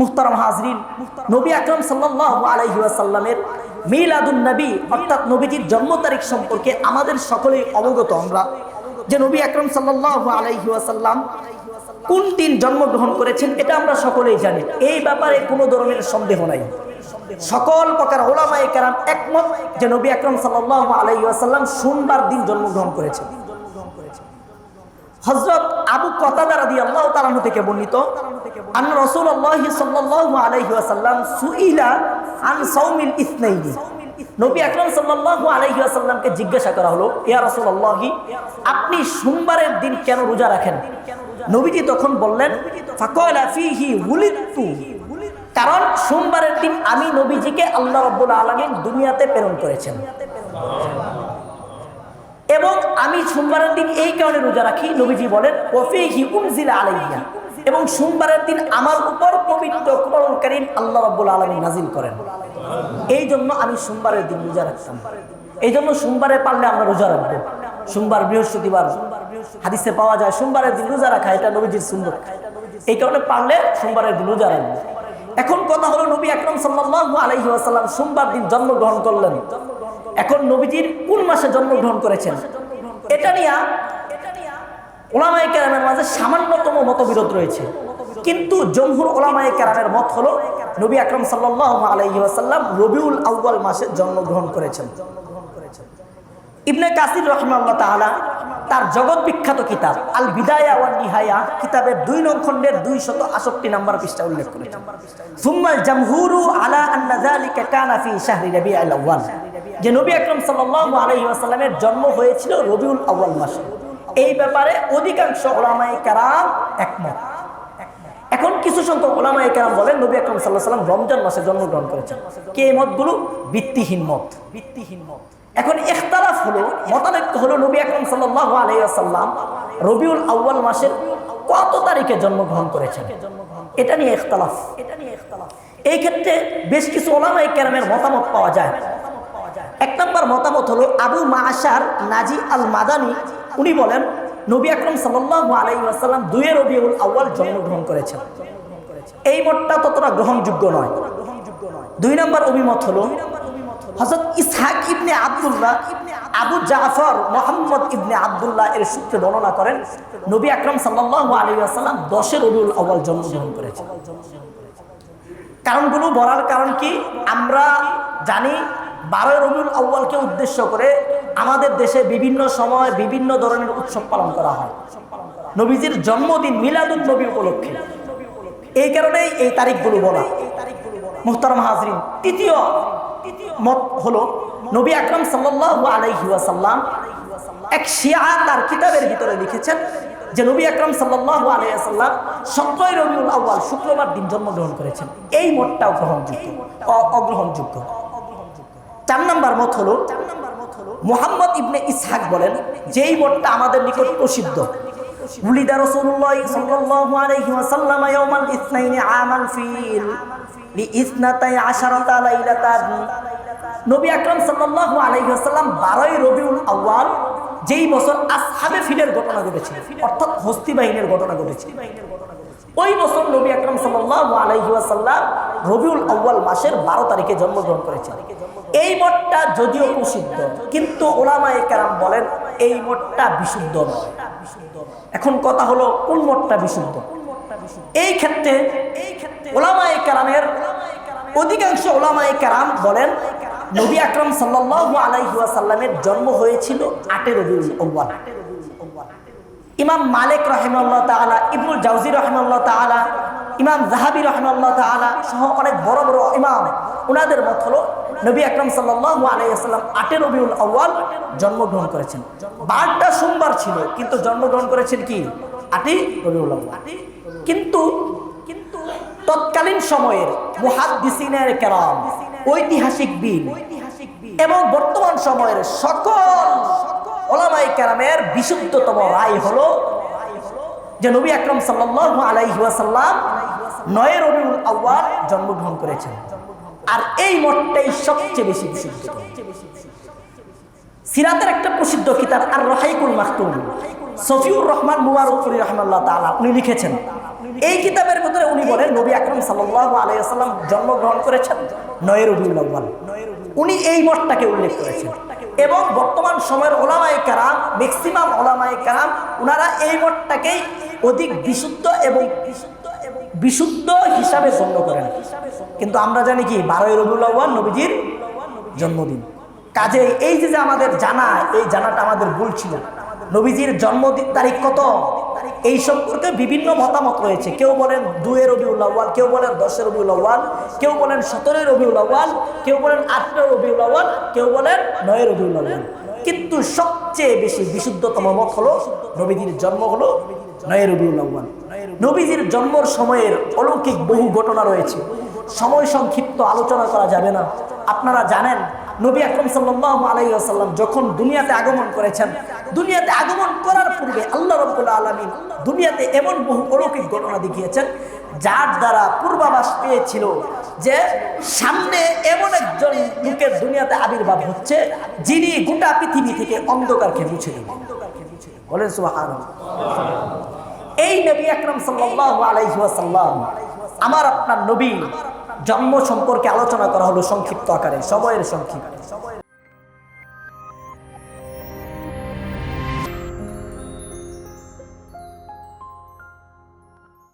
মুহতারাম হাজরিন, নবী আকরম সাল্লাল্লাহু আলাইহি ওয়াসাল্লামের মিলাদুন নবী, অর্থাৎ নবীজির জন্ম তারিখ সম্পর্কে আমাদের সকলেই অবগত আমরা, যে নবী আকরম সাল্লাল্লাহু আলাইহি ওয়াসাল্লাম কোন দিন জন্মগ্রহণ করেছেন এটা আমরা সকলেই জানি। এই ব্যাপারে কোনো ধরনের সন্দেহ নাই। সকল প্রকার ওলামায়ে কেরাম একমত যে নবী আকরম সাল্লাল্লাহু আলাইহি ওয়াসাল্লাম সোমবার দিন জন্মগ্রহণ করেছেন। হজরত আবু কতাদা রাদিয়াল্লাহু তাআলা থেকে বর্ণিত আন রাসূলুল্লাহি সাল্লাল্লাহু আলাইহি ওয়াসাল্লাম সুইলা আন সাওমিল ইসনাইনি। নবী আকরাম সাল্লাল্লাহু আলাইহি ওয়াসাল্লামকে জিজ্ঞাসা করা হলো, ইয়া রাসূলুল্লাহি, আপনি সোমবারের দিন কেন রোজা রাখেন? নবীজি তখন বললেন কারণ সোমবারের দিন আমি নবীজিকে আল্লাহ রাব্বুল আলামিন দুনিয়াতে প্রেরণ করেছেন। এবং আমি সোমবারের দিন এই কারণে রোজা রাখি, নবীজি বলেন, ওফিহি উনজিলা আলাইয়া এবং সোমবারের দিন আমার উপর পবিত্র কোরআন আল্লাহ রাব্বুল আলামিন নাজিল করেন। এই জন্য আমি সোমবারের দিন রোজা রাখতাম। এই জন্য সোমবারে পারলে আমরা রোজা রাখব। সোমবার বৃহস্পতিবার হাদিসে পাওয়া যায়, সোমবারের দিন রোজা রাখা এটা নবীজির সুন্দর এই কারণে পারলে সোমবারের দিন রোজা রাখব। এখন কথা হলো নবী আকরম সাল্লাল্লাহু আলাইহি ওয়াসাল্লাম সোমবার দিন জন্মগ্রহণ করলেন। এখন নবীজির কোন মাসে জন্মগ্রহণ করেছেন? এটা নিয়ে ওলামাই কেরামের মাঝে সামান্যতম মতবিরোধ রয়েছে। কিন্তু জমহুর ওলামাই কেরামের মত হলো, নবী আকরম সাল্লাল্লাহু আলাইহি ওয়াসাল্লাম রবিউল আউয়াল মাসে জন্মগ্রহণ করেছেন। ইবনে কাসির রহমাল্লাহ তাআলা তার জগৎ বিখ্যাত কিতাব আল বিদায়া ওয়ান নিহায়া কিতাবের দুই নং খণ্ডের দুই শত আষট্টি নম্বর পৃষ্ঠা উল্লেখ করেছেন। সুম্মাল জামহুরু আলা আন্না যালিকা কানা যে নবী আকরম সাল্লাল্লাহু আলাইহি ওয়াসাল্লামের জন্ম হয়েছিল রবিউল আউয়াল মাসে। এই ব্যাপারে অধিকাংশ ওলামাই কেরাম একমত। এখন কিছু সংখ্যক ওলামায়ে কেরাম বলেন, নবী আকরম সাল্লাল্লাহু আলাইহি ওয়াসাল্লাম রমজান মাসে জন্মগ্রহণ করেছেন। কে মতগুলো? ভিত্তিহীন মত। ভিত্তিহীন মত এখন ইখতালাফ হলো, মতানৈক্য হলো নবী আকরম সাল্লাল্লাহু আলাইহি ওয়াসাল্লাম রবিউল আউয়াল মাসের কত তারিখে জন্মগ্রহণ করেছেন? এটা নিয়ে ইখতালাফ। এটা নিয়ে ইখতালাফ এই ক্ষেত্রে বেশ কিছু ওলামায়ে কেরামের মতামত পাওয়া যায়। এক নম্বর মতামত হলো আবু মাশার নাজি আল মাদানি উনি বলেন, নবী আকরম সাল্লাল্লাহু আলাইহি ওয়াসাল্লাম দুয়ে রবিউল আউয়াল জন্মগ্রহণ করেছেন। এই মতটা ততটা গ্রহণযোগ্য নয়। দুই নম্বর অভিমত হলো হযরত ইসহাক ইবনে আব্দুল্লাহ, আবু জাফর মোহাম্মদ ইবনে আবদুল্লাহ এর সূত্রে বর্ণনা করেন, নবী আকরম সাল্লাল্লাহু আলাইহি ওয়াসাল্লাম দশে রবিউল আউয়াল জন্মগ্রহণ করেছেন। কারণগুলো বলার কারণ কি? আমরা জানি বারোই রবিউল আউ্বালকে উদ্দেশ্য করে আমাদের দেশে বিভিন্ন সময় বিভিন্ন ধরনের উৎসব পালন করা হয়। নবীজির জন্মদিন মিলাদুল নবী উপলক্ষে। এই কারণেই এই তারিখগুলো বলা মুহতারাম হাজরিন, তৃতীয় মত হলো, নবী আকরম সাল্লাল্লাহু আলাইহি ওয়াসাল্লাম এক শিয়া তার কিতাবের ভিতরে লিখেছেন যে নবী আকরম সাল্লাল্লাহু আলাইহি ওয়াসাল্লাম সতেরোই রবিউল আউ্বাল শুক্রবার দিন জন্মগ্রহণ করেছেন। এই মতটাও গ্রহণযোগ্য অগ্রহণযোগ্য। চার নাম্বার মত হলো, মোহাম্মদ ইবনে ইসহাক বলেন, যেই মতটা আমাদের নিকট প্রসিদ্ধ। নবী আলাইহি ওয়াসাল্লাম 12ই রবিউল আউয়াল যেই বছর আসহাবে ফিলের ঘটনা ঘটেছিল, অর্থাৎ হস্তি বাহিনীর ঘটনা ঘটেছিল। ওই বছর নবী আকরাম সাল্লাল্লাহু আলাইহি ওয়াসাল্লাম রবিউল আউয়াল মাসের 12 তারিখে জন্মগ্রহণ করেছেন। এই মতটা যদিও প্রসিদ্ধ, কিন্তু ওলামায়ে কেরাম বলেন এই মতটা বিশুদ্ধ নয়। এখন কথা হলো, কোন মতটা বিশুদ্ধ? এই ক্ষেত্রে ওলামায়ে কেরামের অধিকাংশ ওলামায়ে কেরাম বলেন, নবী আকরাম সাল্লাল্লাহু আলাইহি ওয়াসাল্লামের জন্ম হয়েছিল 8 রবিউল আউয়াল। ইমাম মালিক রহমাল্লাহ তাআলা, ইবনুল জাউজি রহমাল্লাহ তাআলা, ইমাম জাহাবি রহমাল্লাহ তাআলা সহ অনেক বড় বড় ইমাম। ওনাদের মত হলো নবী আকরাম সাল্লাল্লাহু আলাইহি ওয়াসাল্লাম 8 রবিউল আউয়াল জন্মগ্রহণ করেছেন। বারটা সোমবার ছিল, কিন্তু জন্মগ্রহণ করেছেন কি? 8 রবিউল কিন্তু কিন্তু তৎকালীন সময়ের মুহাদ্দিসিনের কেরাম, ঐতিহাসিক বিন এবং বর্তমান সময়ের সকল ওলামাই কেরামের বিশুদ্ধতম রায় হলো যে নবী আকরম সাল্লাল্লাহু আলাইহি ওয়াসাল্লাম নয় রবিউল আউয়াল জন্মগ্রহণ করেছেন। আর এই মতটাই সবচেয়ে বেশি বিশুদ্ধ। সিরাতের একটা প্রসিদ্ধ কিতাব আর রহাইকুল মাহতুম সফিউর রহমান মুবারকপুরি রহমাল্লাহ তাআলা উনি লিখেছেন। এই কিতাবের ভিতরে উনি বলেন, নবী আকরম সাল্লাল্লাহু আলাইহি ওয়াসাল্লাম জন্মগ্রহণ করেছেন। নয় রবিউল আউয়াল উনি এই মতটাকে উল্লেখ করেছেন। এবং বর্তমান সময়ের ওলামায় কারাম ম্যাক্সিমাম ওলামায় কারাম ওনারা এই মতটাকেই অধিক বিশুদ্ধ এবং বিশুদ্ধ হিসাবে গণ্য করেন। কিন্তু আমরা জানি কি, বারোই রবিউল আউয়াল নবীজির জন্মদিন। কাজে এই যে আমাদের জানা, এই জানাটা আমাদের ভুল ছিল নবীজির জন্মদিন তারিখ কত? এই সম্পর্কে বিভিন্ন মতামত রয়েছে। কেউ বলেন দুয়ের রবিউল আউ্বাল কেউ বলেন দশের রবিউল আউ্বাল কেউ বলেন সতেরোই রবিউল আউ্বাল কেউ বলেন আঠেরো রবিউল আউ্বাল কেউ বলেন নয় রবিউল আউ্বাল কিন্তু সবচেয়ে বেশি বিশুদ্ধতম মত হলো নবীজির জন্ম হলো নয় রবিউল আউ্বাল নবীজির জন্মর সময়ের অলৌকিক বহু ঘটনা রয়েছে। সময় সংক্ষিপ্ত আলোচনা করা যাবে না। আপনারা জানেন নবী আকরম সাল্লাহ আলাইসাল্লাম যখন দুনিয়াতে আগমন করেছেন, দুনিয়াতে আগমন করার পূর্বে আল্লাহ রব্বুল্লা আলমিন দুনিয়াতে এমন বহু অলৌকিক ঘটনা দেখিয়েছেন, যার দ্বারা পূর্বাভাস পেয়েছিল যে সামনে এমন একজন লোকের দুনিয়াতে আবির্ভাব হচ্ছে, যিনি গোটা পৃথিবী থেকে অন্ধকারকে মুছে দেবেন বলেন সুবাহ এই নবী আকরম সাল্লাহ আলাইসাল্লাম আমার আপনার নবী জন্ম সম্পর্কে আলোচনা করা হলো সংক্ষিপ্ত আকারে সময়ের সংক্ষিপ্ত।